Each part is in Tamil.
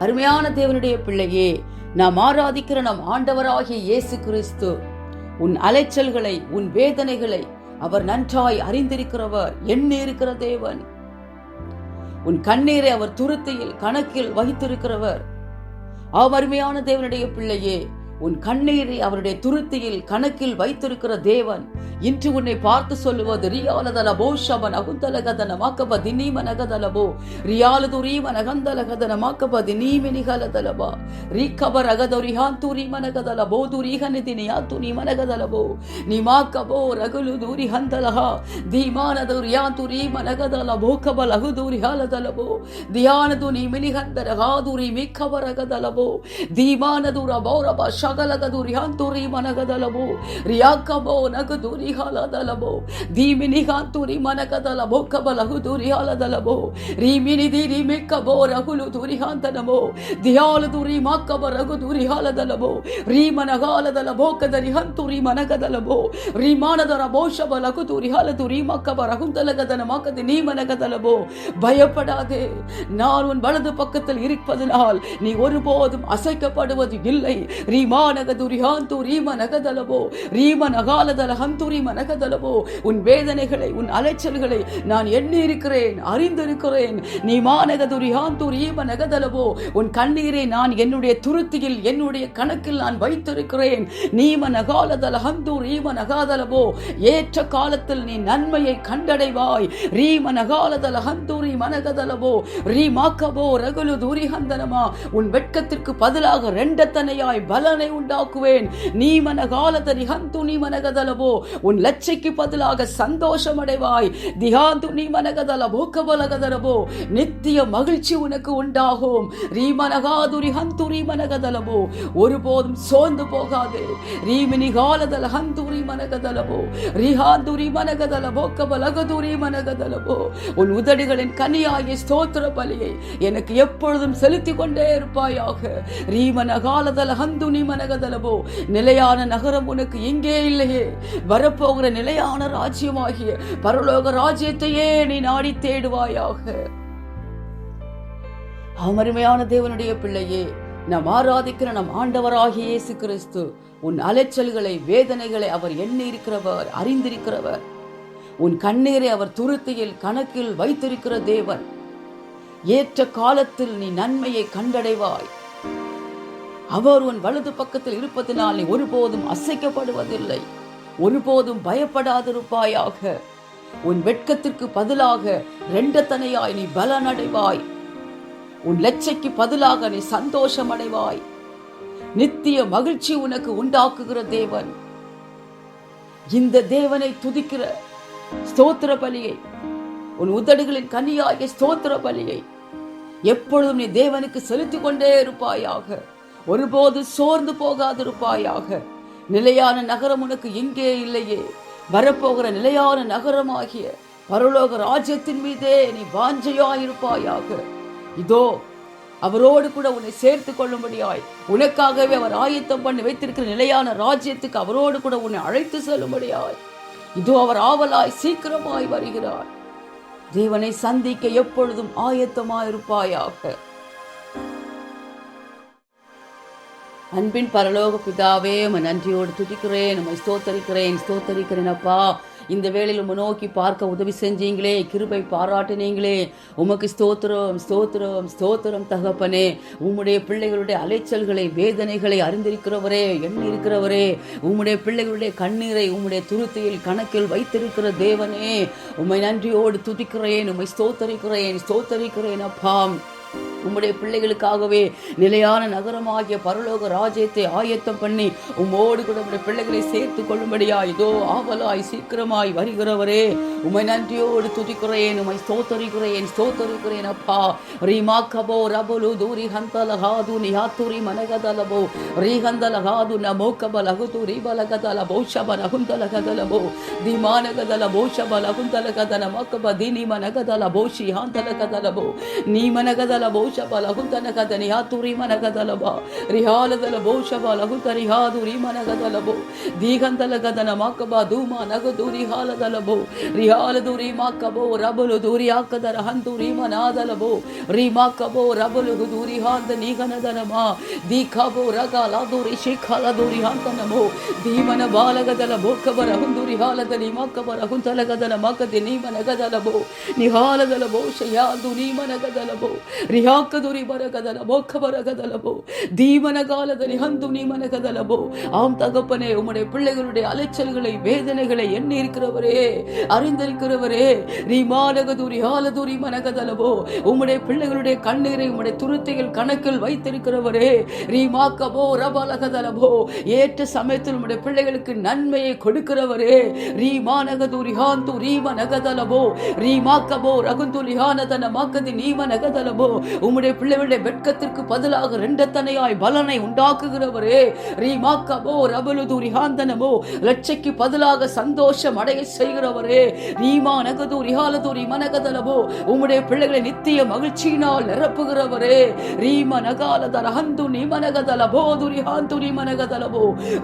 அருமையான தேவனுடைய பிள்ளையே நாம் ஆராதிக்கிற நம் ஆண்டவராகிய இயேசு கிறிஸ்து உன் அலைச்சல்களை உன் வேதனைகளை அவர் நன்றாய் அறிந்திருக்கிறவர் எண்ணி இருக்கிற தேவன். உன் கண்ணீரை அவர் துருத்தியில் கணக்கில் வகித்திருக்கிறவர். அவருமையான தேவனுடைய பிள்ளையே உன் கண்ணீரை அவருடைய துருத்தியில் கணக்கில் வைத்திருக்கிற தேவன் இன்று உன்னை பார்த்து சொல்லுவது ரியாலதலபோ ஷபன் அகுந்தலகதன மாக்கப தினீம நகதலபோ ரியாலது ரீம நகந்தல கதன மாக்கப தினீமி ரீக்கப ரகதொரி மனகதலபோ துரிஹனி மனகதலபோ நீ ரகுலு தூரி ஹந்தலஹா தீமானது ரியாந்து ரீம நகதலபோ கப லகு தூரி ஹாலதலபோ தியானது நீ மினிகந்தர ஹாதுரி மிக்கப ரகதலபோ தீமானது ரபௌரப ಶಗಲಗದು ರಿಹಾಂತುರಿ ಮನಗದಲಬೋ ರಿಯಾಕಬೋ ನಗದು ರಿಹಾಲದಲಬೋ ಧೀಮಿನಿ ಹಾಂತುರಿ ಮನಗದಲಬೋ ಕಬಲಹು ದುರಿಹಾಲದಲಬೋ ರೀಮಿನಿ ದಿ ರಿಮಿಕ್ಕಬೋ ರಹುಲು ದುರಿಹಾಂತನಬೋ ದಿಯಾಲು ದುರಿ ಮಾಕ್ಕಬ ರಘು ದುರಿಹಾಲದಲಬೋ ರೀಮನಗಾಲದಲಬೋ ಕದರಿ ಹಂತುರಿ ಮನಗದಲಬೋ ರೀಮಾನದರ ಬೋಷಬ ಲಘು ದುರಿಹಾಲದು ರೀಮಕ್ಕಬ ರಹುಂತಲಗದನ ಮಾಕದಿ நீ மனகதலபோ பயப்படாதே நான் உன் வலது பக்கத்தில் இருப்பதனால் நீ ஒருபோதும் அசைக்கப்படுவது இல்லை ரீமானகதுரிஹாந்து ரீம நகதலபோ ரீம நகாலதல ஹந்துரிம மனகதலவோ உன் வேதனைகளை உன் அலைச்சல்களை நான் எண்ணி இருக்கிறேன் அறிந்திருக்கிறேன். நீ மாநகதுரிஹாந்து ரீம நகதலபோ உன் கண்ணீரை நான் என்னுடைய துருத்தியில் என்னுடைய கணக்கில் நான் வைத்திருக்கிறேன். நீம நகாலதல ஹந்து ரீம நகாதலவோ ஏற்ற காலத்தில் நீ நன்மையை கண்டடைவாய். ரீம நகாலதல ஹந்தூரி மனகதலவோ ரீமாக்கவோ ரகுலு தூரி ஹந்தனமா உன் வெட்கத்திற்கு பதிலாக ரெண்டத்தனையாய் பலனை உண்டாக்குவேன். நீ மன மனகாலதரி ஹந்து நீ மனகதலவோ உன் லட்சைக்கு பதிலாக சந்தோஷம் அடைவாய் திகாந்து நீ மனகதல போக்கபலகதலவோ நித்திய மகிழ்ச்சி உனக்கு உண்டாகும். ரீமனகாதுரி ஹந்துரி மனகதலவோ ஒருபோதும் சோர்ந்து போகாது. ரீமினி காலதல ஹந்துரி மனகதலபோ ரிஹாந்துரி மனகதலபோ கபலகதுரி மனகதலவோ உன் உதடுகளின் கனியாகிய ஸ்தோத்திர பலியை எனக்கு எப்பொழுதும் செலுத்திக் கொண்டே இருப்பாயாக. ரீமன காலதல ஹந்துனி மனகதலபோ நிலையான நகரம் உனக்கு எங்கே இல்லையே? வரப்போகிற நிலையான ராஜ்யமாகிய பரலோக ராஜ்யத்தையே நீ நாடி தேடுவாயாக. அமருமையான தேவனுடைய பிள்ளையே நாம் ஆராதிக்கிற நம் ஆண்டவராகிய இயேசு கிறிஸ்து உன் அலைச்சல்களை வேதனைகளை அவர் எண்ணி இருக்கிறவர் அறிந்திருக்கிறவர். உன் கண்ணீரை அவர் துருத்தியில் கணக்கில் வைத்திருக்கிற தேவன். ஏற்ற காலத்தில் நீ நன்மையை கண்டடைவாய். அவர் உன் வலது பக்கத்தில் இருப்பதினால் நீ ஒருபோதும் அசைக்கப்படுவதில்லை. ஒருபோதும் பயப்படாதிருப்பாயாக. உன் வெட்கத்திற்கு பதிலாக ரெண்டத்தனையாய் நீ பலனடைவாய். உன் லட்சைக்கு பதிலாக நீ சந்தோஷம் அடைவாய் நித்திய மகிழ்ச்சி உனக்கு உண்டாக்குகிற தேவன். இந்த தேவனை துதிக்கிற ஸ்தோத்திர பலியை உன் உதடுகளின் கனியாகிய ஸ்தோத்திர பலியை எப்பொழுதும் நீ தேவனுக்கு செலுத்திக் கொண்டே இருப்பாயாக. ஒருபோது சோர்ந்து போகாதிருப்பாயாக. நிலையான நகரம் உனக்கு எங்கே இல்லையே? வரப்போகிற நிலையான நகரமாகிய பரலோக ராஜ்யத்தின் மீதே நீ வாஞ்சையாயிருப்பாயாக. இதோ அவரோடு கூட உன்னை சேர்த்து கொள்ளும்படியாய் உனக்காகவே அவர் ஆயத்தம் பண்ணி வைத்திருக்கிற நிலையான ராஜ்யத்துக்கு அவரோடு கூட உன்னை அழைத்து செல்லும்படியாய். இதோ அவர் ஆவலாய் சீக்கிரமாய் வருகிறார். தேவனை சந்திக்க எப்பொழுதும் ஆயத்தமாயிருப்பாயாக. அன்பின் பரலோக பிதாவே உம்மை நன்றியோடு துதிக்கிறேன் உம்மை ஸ்தோத்தரிக்கிறேன் ஸ்தோத்தரிக்கிறேன் அப்பா. இந்த வேளையில் உம்மை நோக்கி பார்க்க உதவி செஞ்சீங்களே கிருபை பாராட்டினீங்களே. உமக்கு ஸ்தோத்திரம் ஸ்தோத்திரம் ஸ்தோத்திரம் தகப்பனே. உம்முடைய பிள்ளைகளுடைய அலைச்சல்களை வேதனைகளை அறிந்திருக்கிறவரே எண்ணிருக்கிறவரே உம்முடைய பிள்ளைகளுடைய கண்ணீரை உம்முடைய துருத்தியில் கணக்கில் வைத்திருக்கிற தேவனே. உம்மை நன்றியோடு துதிக்கிறேன் உம்மை ஸ்தோத்தரிக்கிறேன் ஸ்தோத்தரிக்கிறேன் அப்பா. உம்முடைய பிள்ளைகளுக்காகவே நிலையான நகரமாகிய பரலோக ராஜ்யத்தை ஆயத்தம் பண்ணி உம்மோடு கூட உடைய பிள்ளைகளை சேர்த்து கொள்ளும்படியா இதோ ஆவலாய் சீக்கிரமாய் வருகிறவரே. உமை நன்றியோடு துதிக்கிறேன் உமை ஸ்தோத்தரிக்கிறேன் ஸ்தோத்தரிக்கிறேன் அப்பா. கபோ ரபுலு தூரி ஹந்தலகாது நியாத்துரி மனகதலபோ ரீஹந்தலகாது நமோக்கப லகுது ரீபலகதல போஷப ரகுந்தலகதலபோ திமானகதல போஷப லகுந்தலகதல மக்கப தினி மனகதல போஷி ஹாந்தலகதலபோ நீ భౌషబ లహుత నగద నియాతు రిమనగద లభ రిహాలదల భౌషబ లహుత రిహాదు రిమనగద లభో దీగంతల గదన మాకబ ధూమ నగదు రిహాలదల భో రిహాలదు రిమాకబో రబులు దూరియాకదర హంతు రిమనాదల భో రిమాకబో రబులుగు దూరిహాంత నీగనదనమా దీఖబో రగలదు రిషిఖలదు రిహాంతనమో ధీమన బాలగదల భోకబర హుందు రిహాలద నిమాకబర హుంతలగదన మాకది నీమనగదలబో నిహాలదలబో శయాదు నీమనగదలబో రిహా ಬರಗದಲ மோக்கபரகதலபோ தீமன காலதனி ஹந்து நீமன கதலபோ ஆம் தகப்பனே உம்முடைய பிள்ளைகளுடைய அலைச்சல்களை வேதனைகளை எண்ணி இருக்கிறவரே அறிந்திருக்கிறவரே ரீமானகதுரி ஆலதுரி மனகதலபோ உம்முடைய பிள்ளைகளுடைய கண்ணீரை உம்முடைய துருத்திகள் கணக்கில் வைத்திருக்கிறவரே ரீமாக்கபோ ரபலகதலபோ ஏற்ற சமயத்தில் உம்முடைய பிள்ளைகளுக்கு நன்மையை கொடுக்கிறவரே ரீமானகதுரி ஹாந்து ரீம நகதலபோ ரீமாக்கபோ ரகுந்துலி ஹானதன மாக்கதி நீம நகதலபோ உம்முடைய பிள்ளைகளுடைய வெட்கத்திற்கு பதிலாக ரெண்டத்தனையாய் பலனை உண்டாக்குகிறவரே. ரீமாக்கமோ ரபலுது ரிஹாந்தனமோ லட்சைக்கு பதிலாக சந்தோஷம் அடைய செய்கிறவரே. ரீமா நகது ரிஹாலது ரிமனகதனமோ உம்முடைய பிள்ளைகளை நித்திய மகிழ்ச்சியினால் நிரப்புகிறவரே. ரீம நகாலதர ஹந்து நீ மனகதலபோ துரி ஹாந்துரி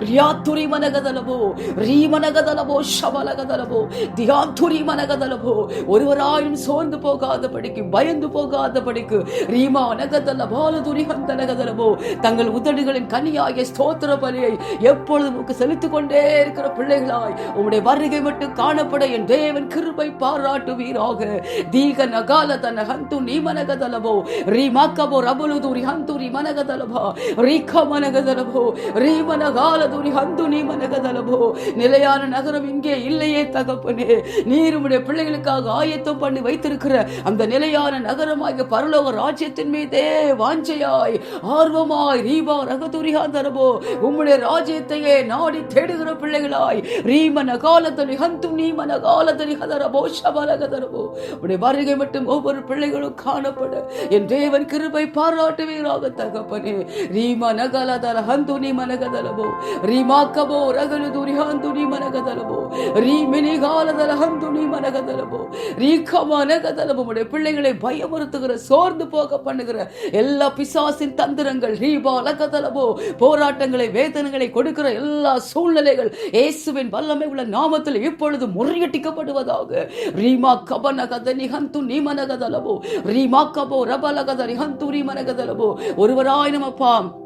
ரியாத்துரி மனகதலபோ ரீமனகதலபோ ஷபலகதலபோ தியாந்துரி மனகதலபோ ஒருவராயும் சோர்ந்து போகாதபடிக்கு பயந்து போகாதபடிக்கு ரீமா நகதல பாலதுரி ஹந்தனகதலபோ தங்கள் உதடுகளின் கனியாகிய ஸ்தோத்திர பலியை எப்பொழுதும் உமக்கு செலுத்திக் கொண்டே இருக்கிற பிள்ளைகளாய் உம்முடைய வருகை மட்டும் காணப்பட என் தேவன் கிருபை பாராட்டுவீராக. தீக நகால தன ஹந்து நீ மனகதலபோ ரீமாக்கபோ ரபுலுதுரி ஹந்துரி மனகதலபா ரீக மனகதலபோ ரீமனகாலதுரி ஹந்து நீ மனகதலபோ நிலையான நகரம் இங்கே இல்லையே தகப்பனே. நீர் உம்முடைய பிள்ளைகளுக்காக ஆயத்தம் பண்ணி வைத்திருக்கிற அந்த நிலையான நகரமாக பரலோக ராஜ்யத்தின் மீதே வாஞ்சையாய் ஆர்வமாய் ரீபா ரகதுரிகா தரபோ உம்முடைய ராஜ்யத்தையே நாடி தேடுகிற பிள்ளைகளாய் ரீமன காலத்தலி ஹந்து நீமன காலத்தலி ஹதரபோ ஷபலகதரபோ உடைய வருகை மட்டும் ஒவ்வொரு பிள்ளைகளும் காணப்பட. என் தேவன் கிருபை பாராட்டுவீராக தகப்பனே. ரீமன நகலதல ஹந்து நீ மனகதலபோ ரீமாக்கபோ ரகலு துரி ஹந்து நீ மனகதலபோ ரீமினி காலதல ஹந்து நீ மனகதலபோ ரீகமா நகதலபோ உடைய பிள்ளைகளை பயமுறுத்துகிற சோர்ந்து போக பண்ணுகிற எல்லா பிசாசின் தந்திரங்கள் ரீபாலகதலபோ போராட்டங்களை வேதனைகளை கொடுக்கிற எல்லா சூழ்நிலைகள் இயேசுவின் வல்லமை உள்ள நாமத்தில் இப்பொழுது முறியடிக்கப்படுவதாக. ரீமா கபனகத நிகந்து நீமனகதலபோ ரீமா கபோ ரபலகத நிகந்து ரீமனகதலபோ ஒருவராய் நமப்பா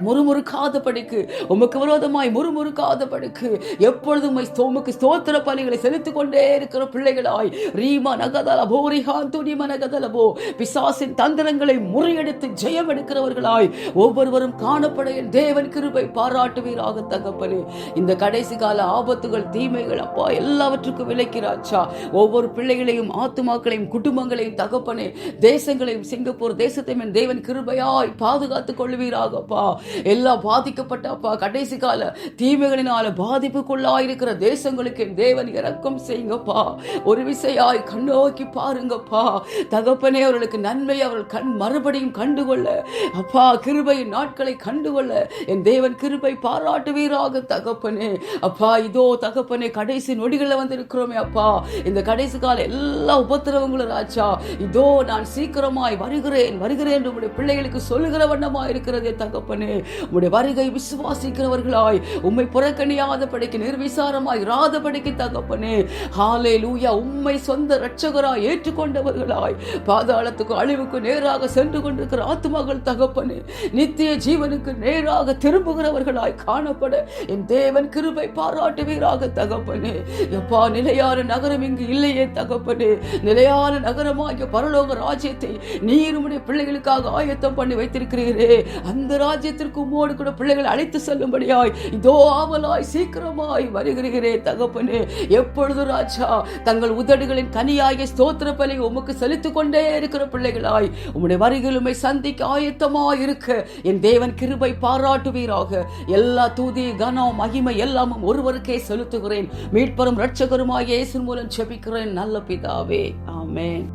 முறுமுறுக்காதபடிக்கு உமக்கு விரோதமாய் முறுமுறுக்காதபடிக்கு எப்பொழுதும் உமக்கு ஸ்தோத்திர பலிகளை செலுத்திக் கொண்டே இருக்கிற பிள்ளைகளாய். ரீமா நகதலபோ போரிஹான் துணிம நகதலபோ பிசாசின் தந்திரங்களை முறியடித்து ஜெயம் எடுக்கிறவர்களாய். ஒவ்வொருவரும் காணப்பட தேவன் கிருபை பாராட்டுவீராக தகப்பனே. இந்த கடைசி கால ஆபத்துகள் தீமைகள் அப்பா எல்லாவற்றுக்கும் விளக்கிறாச்சா. ஒவ்வொரு பிள்ளைகளையும் ஆத்துமாக்களையும் குடும்பங்களையும் தகப்பனே தேசங்களையும் சிங்கப்பூர் தேசத்தையும் தேவன் கிருபையாய் பாதுகாத்துக் கொள்வீராகப்பா. எல்லாம் பாதிக்கப்பட்ட அப்பா கடைசி கால தீமைகளினால பாதிப்புக்குள்ளாயிருக்கிற தேசங்களுக்கு என் தேவன் இறக்கம் செய்யுங்கப்பா. ஒரு விசையாய் கண்ணோக்கி பாருங்கப்பா. தகப்பனே அவர்களுக்கு நன்மை அவர்கள் கண் மறுபடியும் கண்டுகொள்ள. அப்பா கிருபையின் நாட்களை கண்டுகொள்ள. என் தேவன் கிருபை பாராட்டுவீராக தகப்பனே. அப்பா இதோ தகப்பனே கடைசி நொடிகளில் வந்திருக்கிறோமே அப்பா. இந்த கடைசி கால எல்லா உபத்திரவங்களும் ராஜா. இதோ நான் சீக்கிரமாய் வருகிறேன் வருகிறேன் என்று உங்களுடைய பிள்ளைகளுக்கு சொல்லுகிற வண்ணமா இருக்கிறதே தகப்பனே. உம்முடைய வருகை விசுவாசிக்கிறவர்களாய் உம்மை புறக்கணியாத படிக்கு நிர்விசாரமாய் இராதபடிக்கு தகப்பனே. ஹாலே லூயா உம்மை சொந்த ரட்சகராய் ஏற்றுக்கொண்டவர்களாய் பாதாளத்துக்கு அழிவுக்கு நேராக சென்று கொண்டிருக்கிற ஆத்மாக்கள் தகப்பனே நித்திய ஜீவனுக்கு நேராக திரும்புகிறவர்களாய் காணப்பட என் தேவன் கிருபை பாராட்டுவீராக தகப்பனே. எப்பா நிலையான நகரம் இங்கு இல்லையே தகப்பனே. நிலையான நகரமாகிய பரலோக ராஜ்யத்தை நீர் உம்முடைய பிள்ளைகளுக்காக ஆயத்தம் பண்ணி வைத்திருக்கிறீரே. அந்த ராஜ்யத்தில் ராஜ்யத்திற்கு உம்மோடு கூட பிள்ளைகள் அழைத்து செல்லும்படியாய் இதோ ஆவலாய் சீக்கிரமாய் வருகிறீரே தகப்பனே. எப்பொழுது ராஜா தங்கள் உதடுகளின் கனியாகிய ஸ்தோத்திர பலி உமக்கு செலுத்திக் கொண்டே இருக்கிற பிள்ளைகளாய் உம்முடைய வருகிலுமை சந்திக்க ஆயத்தமாய் இருக்க. என் தேவன் கிருபை பாராட்டுவீராக. எல்லா தூதி கனம் மகிமை எல்லாமும் ஒருவருக்கே செலுத்துகிறேன். மீட்பரும் இரட்சகருமாய் இயேசு மூலம் செபிக்கிறேன் நல்ல பிதாவே. ஆமென்.